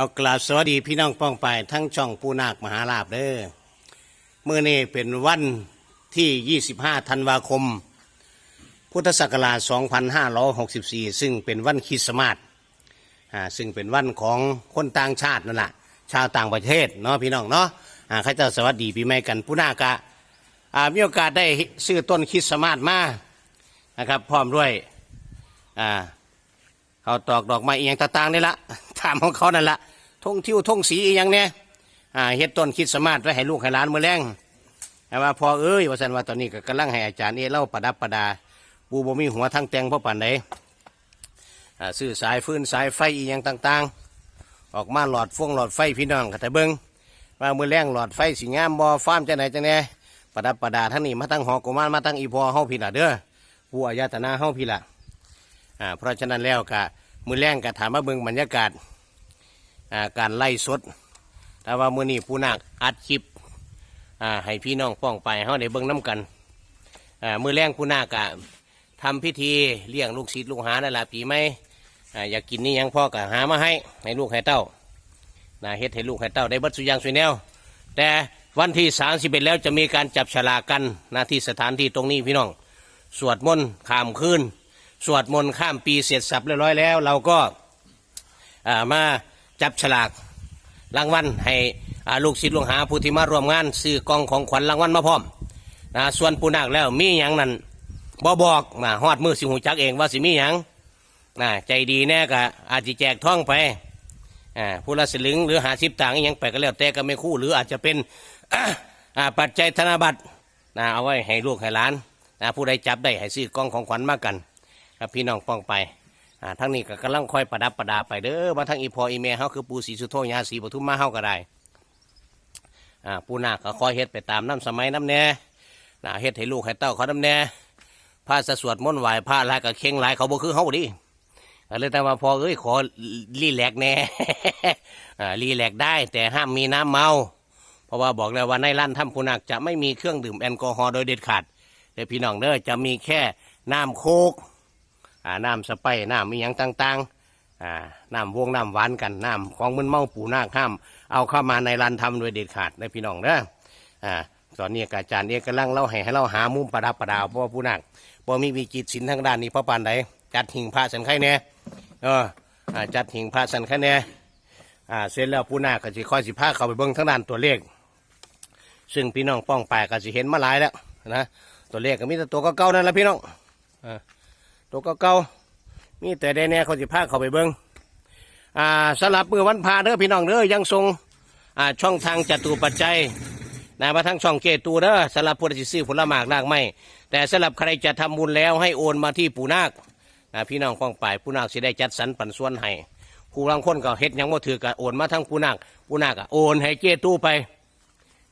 เอากราบสวัสดีพี่น้องป้องไปทั้งช่องปูนาคมหาลาบเด้อเมื่อนี้เป็นวันที่ 25 ธันวาคม พุทธศักราช 2564 ซึ่งเป็นวันคริสต์มาสอ่าซึ่งเป็นวันของคนต่างชาตินั่นแหละชาวต่างประเทศเนาะพี่น้องเนาะอ่าข้าเจ้าสวัสดีปีใหม่กันปูนากะอ่ามีโอกาสได้ซื้อต้นคริสต์มาสมานะครับพร้อมด้วยอ่าเขาตอกดอกไม้อียงต่างๆนี่ละ ถามของเขานั่นละทงทิวทงสีอีหยังเนี่ยอ่าเฮ็ดต้นคิดสต์มาสไว้ให้ลูกให้หลานมื้อแรงแต่ว่าพอเอ้ยว่าสันว่าตอนนี้ก็กำลังให้อาจารย์เอเล่าประดับประดา ปูบ่มีหัวทั้งแตงเพราะปานใดอ่าซื้อสายฟืนสายไฟอีหยังต่างๆ ออกมาหลอดฟงหลอดไฟพี่น้องก็แต่เบิ่งว่ามื้อแรงหลอดไฟสีงามบ่ฟ้ามจังไหนจังแน่ประดับประดาทั้งนี้มาทั้งหอกุมารมาทั้งอีพอเฮาพี่ละเด้อผู้อายตนาเฮาพี่ละอ่าเพราะฉะนั้นแล้วก็ มือแรงก็ถามมาเบิ่งบรรยากาศาการไล่สดแต่ว่ามือนี้ผู้นักอัดคลิปให้พี่น้องป้องไปเฮาได้เบิ่งน้ำกันมือแรงผู้นักก็ทำพิธีเลี้ยงลูกศิษย์ลูกหานั่นแหละปีไม่อ่าอยากกินนี่ยังพ่อก็หามาให้ให้ลูกให้เต้านะเฮ็ดให้ลูกให้เต้าได้บัดสุยางสุยแนว แต่วันที่31แล้วจะมีการจับฉลากกันนะที่สถานที่ตรงนี้พี่น้อง สวดมนต์ขามคืน สวดมนต์ข้ามปีเสร็จสับเรียบร้อยแล้ว เราก็ามาจับฉลากรางวัลให้ลูกศิษย์ลูกหาผู้ที่มาร่วมงานซื้อกองของขวัญรางวัลมาพร้อมนะส่วนปูนาคแล้วมีอย่างนั้นบอบอกมาฮอดมือสิหูจักเองว่าสิมีอย่างนะใจดีแน่ก็อาจจะแจกท่องไปอ่าผู้ละสลึงหรือหาสิบต่างยังไปก็แล้วแต่ก็ไม่คู่ หรืออาจจะเป็นปัจจัยธนบัตรนะเอาไว้ให้ลูกให้หลานนะผู้ใดจับได้ให้ซื้อกองของขวัญมากัน ครับพี่น้องป้องไปอ่าทั้งนี้ก็กำลังคอยประดับประดาไปเด้อมาทั้งอีพออีเมเฮาคือปูสีสุโธยาสีปทุมมาเฮาก็ได้อ่าปูนาก็คอยเฮ็ดไปตามน้ำสมัยน้ำแน่น่าเฮ็ดให้ลูกให้เต้าเขาน้ำแน่พระสสวดมนต์ไหว้พระลายก็เข่งหลายเขาบ่คือเฮาดิก็เลยแต่ว่าพอเอ้ยขอรีแลกแน่อ่ารีแลกได้แต่ห้ามมีน้ำเมา เพราะว่าบอกแล้วว่าในร้านถ้ำปูนาจะไม่มีเครื่องดื่มแอลกอฮอล์โดยเด็ดขาดเดี๋ยวพี่น้องเด้อจะมีแค่น้ำโคก อ่าน้ำสไปร์น้ำมีหยังต่างๆอ่าน้ำวงน้ำหวานกันน้ำของมึนเมาปูนาคห้าม เอาเข้ามาในรันทำโดยเด็ดขาดนะพี่น้องเด้ออ่าตอนนี้อาจารย์เอกกำลังเล่าให้ให้เราหามุมประดับประดาเพราะว่าปูนาคพอมีวิจิตศิลป์ทางด้านนี้เพราะปานใดจัดหิ่งพระสันไข่แน่เอออ่าจัดหิ่งพระสันไข่แน่อ่าเสร็จแล้วปูนาคก็สิคอยสิพาเข้าไปเบิ่งทางด้านตัวเลข ซึ่งพี่น้องป้องไปก็สิเห็นมาหลายแล้วนะตัวเลขก็มีแต่ตัวเก่าๆนั่นแหละพี่น้องอ่า ตัวเก่าๆมีแต่ได้แน่เขาจะพาเขาไปเบิ้งอ่าสลับมือวันพาเด้อพี่น้องเด้อยังทรงอ่าช่องทางจตุปัจจัยนะมาทั้งช่องเกตูเด้อสำหรับผู้ที่ซื้อผลหมากรากไม้แต่สำหรับใครจะทำบุญแล้วให้โอนมาที่ปู่นาคนะพี่น้องฟ้องไปปู่นาคสิได้จัดสรรปันส่วนให้ผู้บางคนก็เฮ็ดยังบ่ถือก็โอนมาทั้งปู่นาคปู่นาคก็โอนให้เกตูไป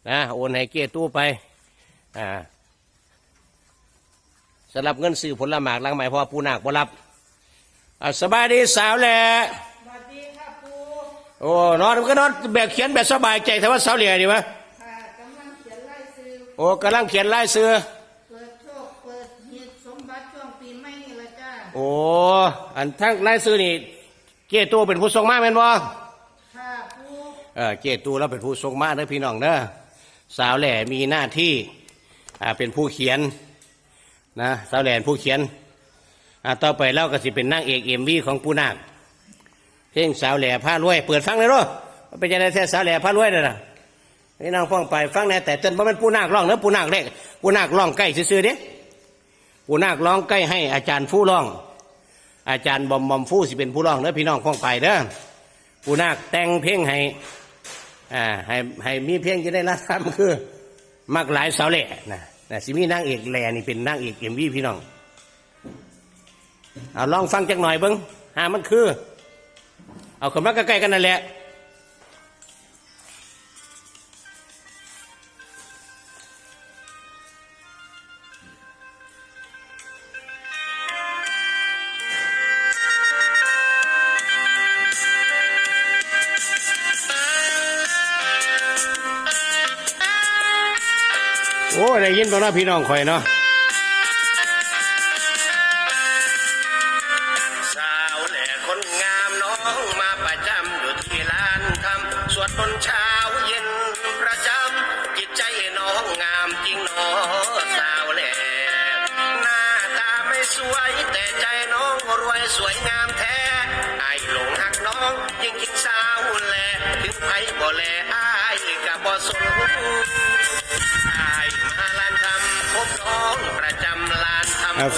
นะโอนให้เกตูไปอ่า สำหรับเงินซื้อผลหมากล้างไม้เพราะว่าปูนาคบ่รับอ่าสบายดีสาวแหละสวัสดีค่ะปูโอ้นอนมันก็นอนแบบเขียนแบบสบายใจแต่ว่าสาวแหล่ดีวะค่ะกำลังเขียนไล่ซื้อโอ้กำลังเขียนลายเสือเปิดโชคเปิดเหตุสมบัติช่วงปีใหม่นี่ละจ้าโอ้อันทั้งลายเสือนี่เกตูเป็นผู้ทรงมาแม่นบ่ค่ะปูเออเกตูแล้วเป็นผู้ทรงมาเด้อพี่น้องเด้อสาวแหล่มีหน้าที่อ่าเป็นผู้เขียน นะสาวแหลนผู้เขียนอ่าต่อไปเล่าก็สิเป็นนางเอกเอ็มวีของปูนาคเพลงสาวแหล่ผ้ารวย เปิดฟังเลยเนาะว่าเป็นยังไงแท้สาวแหล่ผ้ารวยเด้อนะนี่นางฟ้องไปฟังแน่แต่จนบ่เป็นปูนาคร้องเนอะปูนาคเล็กปูนาคร้องใกล้ซื่อๆเด้ปูนาคร้องใกล้ให้อาจารย์ฟู้ร้อง อาจารย์บอมบอมฟู้สิเป็นผู้ร้องเนอะพี่น้องฟ้องไปเด้อปูนาคแต่งเพลงให้อ่าให้ให้มีเพลงจะได้รับทำคือ มักหลายสาวแหล่นะ นะสิมีนางเอกแหล่นี่เป็นนางเอกเอ็มวีพี่น้องเอาลองฟังจักหน่อยเบิ้งหามันคือ เอาคนมาใกล้ๆกันนั่นแหละ โอ้ได้ยินบ่เนาะพี่น้องข่อยเนาะ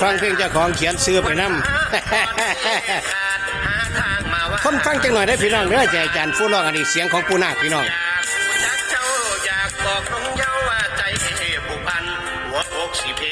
ฟังเพลงเจ้าของเขียนซื้อไปนำคนฟังจังหน่อยได้พี่น้องเด้อใจอาจารย์ฟูร้องอันนี้เสียงของปูนาพี่น้องอยากเจ้าอยากบอกน้องเยาว่าใจผูกพันหัวอกสิเพ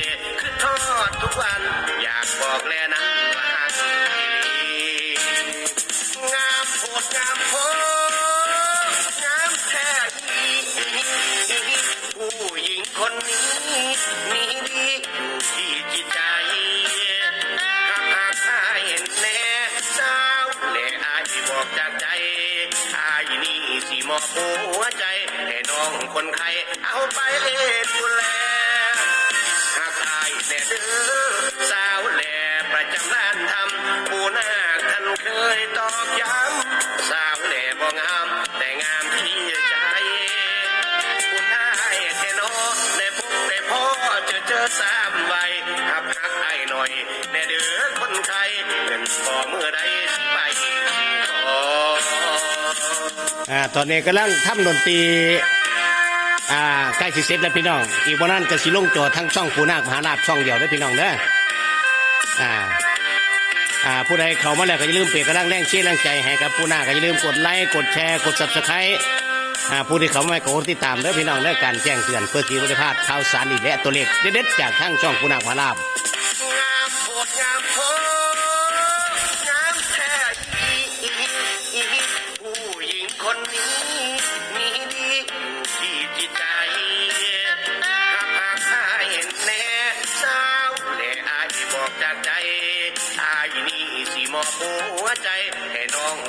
มอบหัวใจ ให้น้องคนไข้เอาไปดูแลหากอายแน่เด้อสาวแหล่ประจำร้านทำปูนาท่านเคยตอกย้ำสาวแหล่บ่งาม แต่งามที่ใจคุณได้แค่นอได้พบได้พ่อเจอเจอสามใบหักหักไอ้หน่อยแน่เด้อคนไทยเงินพอเมื่อใด อ่าตอนนี้กำลังทำดนตรีอ่าใกล้สิเสร็จแล้วพี่น้อง อีกวันนั้นก็สิลงจอทั้งช่องปูนาคมหาลาภช่องเดียวเด้พี่น้องเด้ออ่าอ่าผู้ใดเข้ามาแล้วก็อย่าลืมเปรกกำลังแรงเชียร์แรงใจให้กับปูนาคก็อย่าลืมกดไลค์กดแชร์กด subscribe อ่าผู้ที่เข้ามาก็กดติดตามเด้อพี่น้องเด้อการแจ้งเตือนเพื่อที่ไม่ได้พลาดข่าวสารอีกและตัวเลขเด็ดๆจากทั้งช่องปูนาคมหาลาภ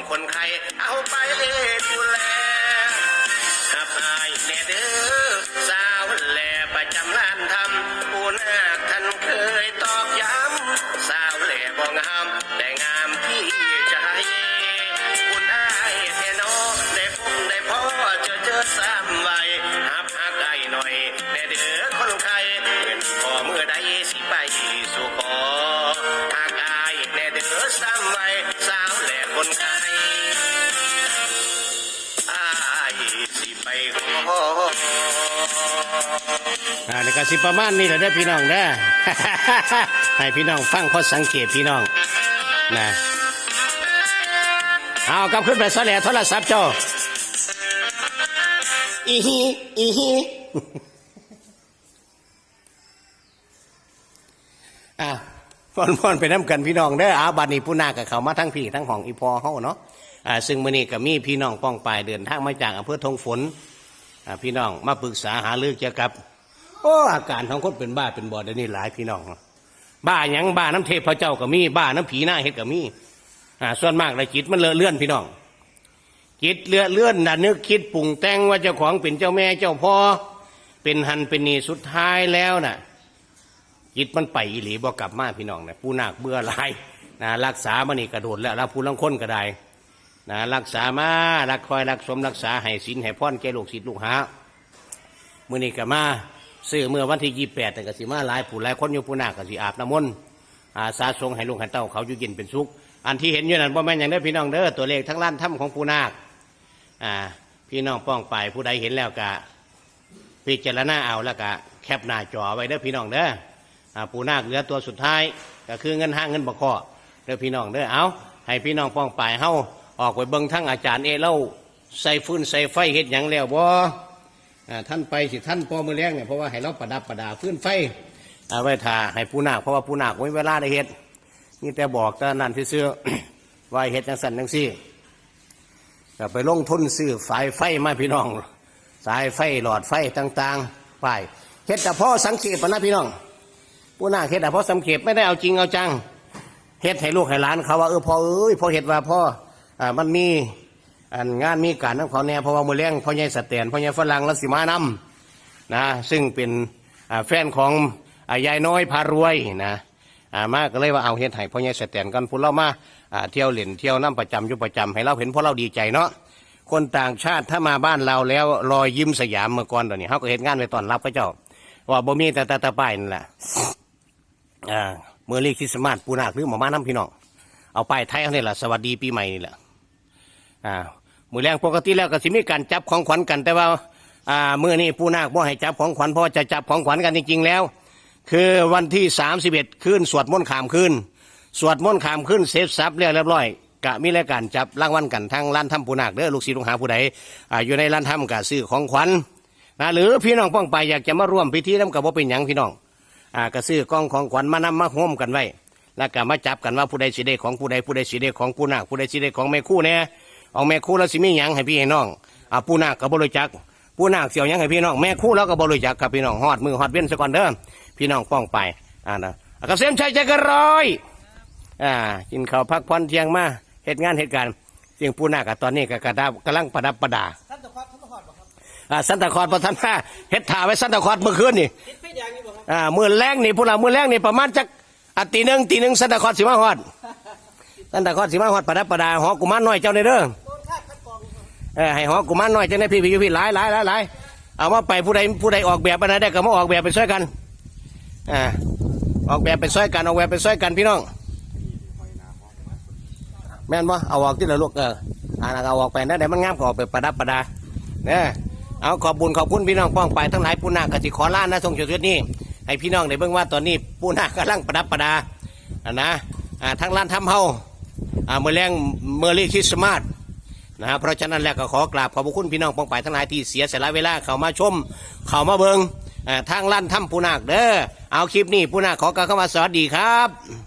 คนไข้เอาไปดูแลถ้าอายแน่เด้อสาวแลประจำร้านทำปูนาคท่านเคยตอบย้ำสาวแหล่บ่งามแต่ ออ่าในการสิประมาณนี้แหละเด้อพี่น้องเด้อ ให้พี่น้องฟังเพราะสังเกตพี่น้องนะเอากลับขึ้นไปซะแหล่โทรศัพท์เจ้าอีฮีอีฮีอะพอนพอนไปน้ำกันพี่น้องเด้ออาบัดนี้ผู้นากับเขามาทั้งพี่ทั้งของอีพอเฮาเนาะอ่าซึ่งมื้อนี้ก็มีพี่น้องป้องปายเดินทางมาจากอำเภอทงฝนอ่า พี่น้องมาปรึกษาหารือกเกี่ยวกับ โอ้อาการของคนเป็นบ้าเป็นบอดเดี๋ยวนี้หลายพี่น้อง บ้าหยังบ้าน้ำเทพเจ้าก็มีบ้าน้ำผีหน้าเฮ็ดก็มีอ่าส่วนมากเลยจิตมันเลอะเลื่อนพี่น้อง จิตเลือเลื่อนน่ะนึกคิดปรุงแต่งว่าเจ้าของเป็นเจ้าแม่เจ้าพ่อเป็นหันเป็นนีสุดท้ายแล้วน่ะจิตมันไปอีหลีบ่กลับมาพี่น้องนะผู้นักเบื่อหลายนะรักษามานี่กระโดดแล้วแล้วผู้ลังคนก็ได้ นะรักษามารักคอยรักสมรักษาให้ศีลให้พรแก่ลูกศิษย์ลูกหาเมื่อนี้ก็มาซื้อเมื่อวันที่ยี่แปดแต่กสิมาหลายผู้หลายคนอยู่ผู้นักกสิอาบน้ำมนต์อาสาทรงให้ลูกให้เต้าเขาอยู่เย็นเป็นสุข อันที่เห็นอยู่นั่นบ่แม่ย่างเด้พี่น้องเด้อตัวเลขทั้งล้านถ้ำของผู้นาคอ่าพี่น้องป้องไปผู้ใดเห็นแล้วก็พิจารณาเอาแล้วก็แคปหน้าจอไว้เด้อพี่น้องเด้ออ่าปูนาคเหลือตัวสุดท้ายก็คือเงินห้างเงินบกข้อเด้อพี่น้องเด้อเอาให้พี่น้องป้องไปเฮา ออกไปเบิ่งทั้งอาจารย์เอเล่าใส่ฟืนใส่ไฟเฮ็ดหยังแล้วบ่ท่านไปสิท่านพ่อมือแรงเนี่ยเพราะว่าให้เราประดับประดาฟืนไฟเอาไว้ทาให้ปูนาคเพราะว่าปูนาคไว้เวลาได้เฮ็ดนี่แต่บอกแต่นั่นซื่อว่าเฮ็ดจังสันจังซี่ก็ไปลงทุนซื้อสายไฟมาพี่น้อง สายไฟหลอดไฟต่างๆไปเฮ็ดแต่พ่อสังเกตปะนะพี่น้อง ผู้นาคเฮ็ดอะเพราะสำเข็บไม่ได้เอาจริงเอาจังเฮ็ดให้ลูกให้หลานเขาว่าเออพ่อเอ้ยพ่อเฮ็ดว่าพ่อ อ่ามันมีอันงานมีการของเขาแน่เพราะว่ามือเลี้ยงพ่อใหญ่สแตนพ่อใหญ่ฝรั่งแล้วสิมานำนะซึ่งเป็นแฟนของยายน้อยพารวยนะมาก็เลยว่าเอาเฮ็ดให้พ่อใหญ่สแตนกันพูดเล่ามาเที่ยวเล่นเที่ยวน้ำประจำอยู่ประจำให้เราเห็นเพราะเราดีใจเนาะคนต่างชาติถ้ามาบ้านเราแล้วรอยยิ้มสยามเมื่อก่อนตอนนี้เขาก็เห็นงานไปตอนรับพระเจ้า ว่าบ่มีแต่ตาตาป้ายนั่นแหละเมื่อเรียกคริสต์มาสปูนาคหรือหมอมาน้ำพี่น้องเอาป้ายไทยเอาเนี่ยแหละสวัสดีปีใหม่นี่แหละ อ่ามือแรงปกติแล้วก็สิมีการจับของขวัญกัน แต่ว่าอ่าเมื่อนี้ปูนาคบ่ให้จับของขวัญเพราะจะจับของขวัญกันจริงๆแล้ว คือวันที่สามสิบเอ็ดคืนสวดมนต์ขามคืนสวดมนต์ขามคืนเซฟซับเรียบร้อยกะมีรายการจับรางวัลกันทางร้านทำปูนาคเด้อลูกศิษย์ลูกหาผู้ใดอ่าอยู่ในร้านทำกะซื้อของขวัญนะหรือพี่น้องป้องไปอยากจะมาร่วมพิธีน้ำกับว่าเป็นหยังพี่น้องอ่ากระซื้อกล้องของขวัญมานำมาโฮมกันไว้แล้วก็มาจับกันว่าผู้ใดสิได้ของผู้ใดผู้ใดสิได้ของผู้นาคผู้ใดสิได้ของแม่คู่เนี่ย เอาแม่คู่แล้วสิมีหยังให้พี่ให้น้องอ่าผู้นาคกับบริจักผู้นาคเสียวหยังให้พี่น้องแม่คู่แล้วก็บริจักครับพี่น้องฮอดมือฮอดเว้นซะก่อนเด้อพี่น้องป้องไปอ่านะอะเกษมชัยใจกระร้อยอ่ากินข้าวพักผ่อนเที่ยงมาเหตุงานเหตุการณ์เสียงผู้นาคอะตอนนี้ก็กระดาบกำลังประดับประดาท่านตะคอดท่านตะคอดบ่ครับอ่าสันตะคอร์ประทันห้าเฮ็ดถ่าไว้สันตะคอร์เมื่อคืนนี่ติดไฟแดงอยู่บ่ครับอ่ามือแรงนี่พวกเรามือแรงนี่ประมาณจักอะตีหนึ่งตีหนึ่งสันตะคอร์สิมาฮอดสันตะคอร์สิมาฮอดประดับประดาหอกุมารน้อยเจ้าในเด้อ เออให้หอกุมารน้อยเจ้าในพี่พี่พี่หลายหลายหลายหลายเอามาไปผู้ใดผู้ใดออกแบบอะไรได้ก็มาออกแบบไปช่วยกันอ่าออกแบบไปช่วยกันออกแบบไปช่วยกันพี่น้องแม่นบ่เอาออกที่ละลูกเอออ่าเอาออกไปนะเดี๋ยวมันงามก็ออกไปประดับประดาเนี่ยเอาขอบบุญขอบคุณพี่น้องป้องไปทั้งหลายปูนากสิขอล้านนะทรงเจุดนี้ให้พี่น้องได้เบิ่งว่าตอนนี้ปูนากำลังประดับประดาอ่านะอ่าทั้งร้านทำเฮาอ่าเมื่อแรงเมื่อรีคริสต์มาส นะฮะเพราะฉะนั้นแล้วก็ขอกราบขอบพระคุณพี่น้องป้องไปทั้งหลายที่เสียสละเวลาเข้ามาชม เข้ามาเบิ่งอ่าทางลั่นถ้ำปูนาคเด้อเอาคลิปนี้ปูนาคขอกล่าวคำว่าสวัสดีครับ